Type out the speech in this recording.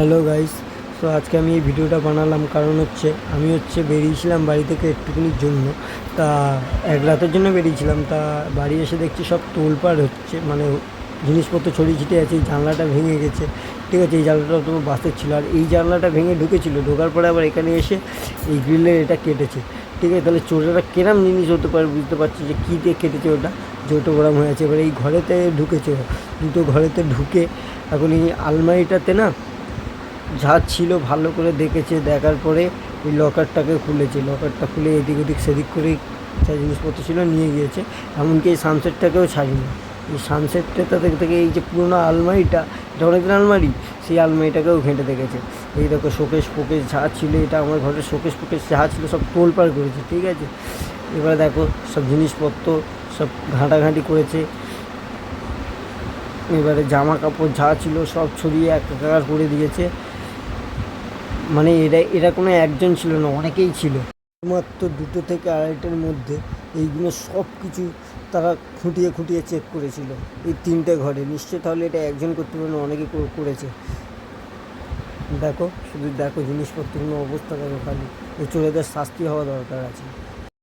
Hello guys তো আজকে আমি এই ভিডিওটা বানালাম কারণ হচ্ছে আমি হচ্ছে বেরিয়েছিলাম বাড়ি থেকে একটুখানির জন্য। তা, এক রাতের জন্য বেরিয়েছিলাম। তা, বাড়ি এসে দেখছি সব তোলপাড় হচ্ছে মানে জিনিসপত্র ছড়িয়ে ছিটিয়ে আছে, এই জানলাটা ভেঙে গেছে। ঠিক আছে, এই জানলাটা তো বাসের ছিল। আর এই জানলাটা ভেঙে ঢুকেছিল, ঢোকার পরে আবার এখানে এসে এই গ্রিলের এটা কেটেছে। ঠিক আছে, তাহলে চোরেরা কেরাম জিনিস হতে পারে, বুঝতে পারছি যে কী দিয়ে কেটেছে ওটা। যে ওটা হয়ে আছে। এবার এই ঘরেতে ঢুকেছে দুটো ঘরেতে ঢুকে এখন এই আলমারিটাতে না যা ছিল, ভালো করে দেখেছে, দেখার পরে ওই লকারটাকে খুলেছে। লকারটা খুলে এদিক ওদিক, সেদিক করে যা জিনিসপত্র ছিল, নিয়ে গিয়েছে। এমনকি এই সানসেটটাকেও ছাড়িনি। এই সানসেটটা থেকে থেকে এই যে পুরোনো আলমারিটা, এটা অনেকদিন আলমারি, সেই আলমারিটাকেও ঘেঁটে দেখেছে। এই দেখো শোকেশ ফোকেশ যা ছিল, এটা আমার ঘরের শোকেশ ফোকেশ যা ছিল, সব তোলপাড় করেছে, ঠিক আছে? এবারে দেখো, সব জিনিসপত্র সব ঘাঁটাঘাঁটি করেছে। এবারে জামা কাপড় যা ছিল, সব ছড়িয়ে একাকার করে দিয়েছে। মানে এরা এরা কোনো একজন ছিল না, অনেকেই ছিল। মাত্র দুটো থেকে আড়াইটার মধ্যে এইগুলো সব কিছু তারা খুঁটিয়ে খুঁটিয়ে চেক করেছিল, এই তিনটে ঘরে। নিশ্চয় তাহলে এটা একজন করতে পারে অনেকে করেছে। দেখো, শুধু দেখো জিনিসপত্রগুলো অবস্থা দেখো খালি। এই চোরেদের শাস্তি হওয়া দরকার আছে।